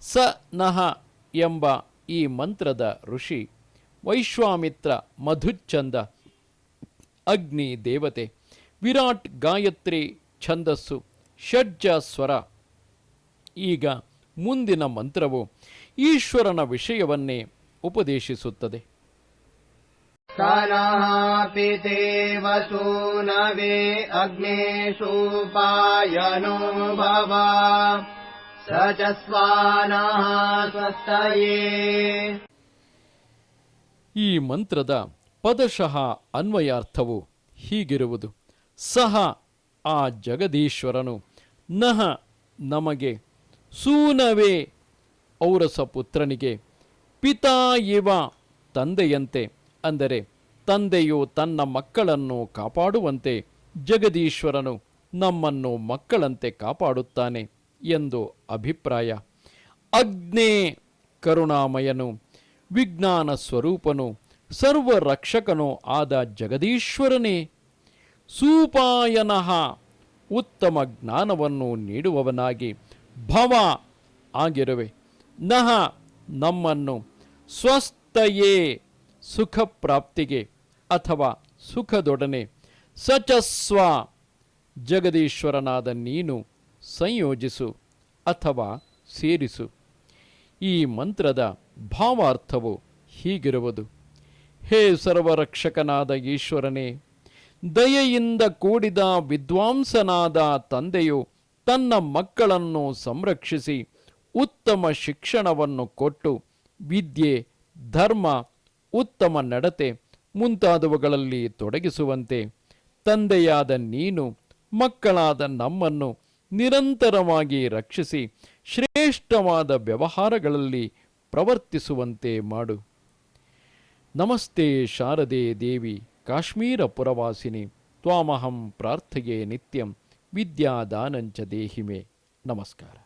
ಸ ನಹ ಎಂಬ ಈ ಮಂತ್ರದ ಋಷಿ ವೈಶ್ವಾಮಿತ್ರ ಮಧುಚ್ಛಂದ, ಅಗ್ನಿ ದೇವತೆ, ವಿರಾಟ್ ಗಾಯತ್ರಿ ಛಂದಸ್ಸು, ಷಡ್ಜ ಸ್ವರ. ಈಗ ಮುಂದಿನ ಮಂತ್ರವು ಈಶ್ವರನ ವಿಷಯವನ್ನೇ ಉಪದೇಶಿಸುತ್ತದೆ. ಅಗ್ನೇಶೂಪಾಯನೋ नः ಈ ಮಂತ್ರದ ಪದಶಃ ಅನ್ವಯಾರ್ಥವು ಹೀಗಿರುವುದು. ಸಹ ಆ ಜಗದೀಶ್ವರನು, ನಹ ನಮಗೆ, ಸೂನವೇ ಔರಸ ಪುತ್ರನಿಗೆ, ಪಿತಾ ಇವ ತಂದೆಯಂತೆ, ಅಂದರೆ ತಂದೆಯು ತನ್ನ ಮಕ್ಕಳನ್ನು ಕಾಪಾಡುವಂತೆ ಜಗದೀಶ್ವರನು ನಮ್ಮನ್ನು ಮಕ್ಕಳಂತೆ ಕಾಪಾಡುತ್ತಾನೆ. ಎಂದು ಅಭಿಪ್ರಾಯ. ಅಗ್ನೇ ಕರುಣಾಮಯನು, ವಿಜ್ಞಾನ ಸ್ವರೂಪನು ಸರ್ವರಕ್ಷಕನೋ ಆದ ಜಗದೀಶ್ವರನೇ. ಸೂಪಾಯನಃ ಉತ್ತಮ ಜ್ಞಾನವನ್ನು ನೀಡುವವನಾಗಿ ಭವ ಆಗಿರುವೆ. ನಹ ನಮ್ಮನ್ನು ಸ್ವಸ್ಥಯೇ ಸುಖ ಪ್ರಾಪ್ತಿಗೆ ಅಥವಾ ಸುಖದೊಡನೆ ಸಚಸ್ವ ಜಗದೀಶ್ವರನಾದ ನೀನು ಸಂಯೋಜಿಸು ಅಥವಾ ಸೇರಿಸು. ಈ ಮಂತ್ರದ ಭಾವಾರ್ಥವು ಹೀಗಿರುವುದು. ಹೇ ಸರ್ವರಕ್ಷಕನಾದ ಈಶ್ವರನೇ, ದಯೆಯಿಂದ ಕೂಡಿದ ವಿದ್ವಾಂಸನಾದ ತಂದೆಯು ತನ್ನ ಮಕ್ಕಳನ್ನು ಸಂರಕ್ಷಿಸಿ ಉತ್ತಮ ಶಿಕ್ಷಣವನ್ನು ಕೊಟ್ಟು ವಿದ್ಯೆ, ಧರ್ಮ, ಉತ್ತಮ ನಡತೆ ಮುಂತಾದವುಗಳಲ್ಲಿ ತೊಡಗಿಸುವಂತೆ ತಂದೆಯಾದ ನೀನು ಮಕ್ಕಳಾದ ನಮ್ಮನ್ನು ನಿರಂತರವಾಗಿ ರಕ್ಷಿಸಿ ಶ್ರೇಷ್ಠವಾದ ವ್ಯವಹಾರಗಳಲ್ಲಿ ಪ್ರವರ್ತಿಸುವಂತೆ ಮಾಡು. ನಮಸ್ತೆ ಶಾರದೆ ದೇವಿ ಕಾಶ್ಮೀರ ಪುರವಾಸಿನಿ, ತ್ವಾಮಹಂ ಪ್ರಾರ್ಥೆಯೇ ನಿತ್ಯಂ, ವಿದ್ಯಾದಾನಂಚ ದೇಹಿಮೆ. ನಮಸ್ಕಾರ.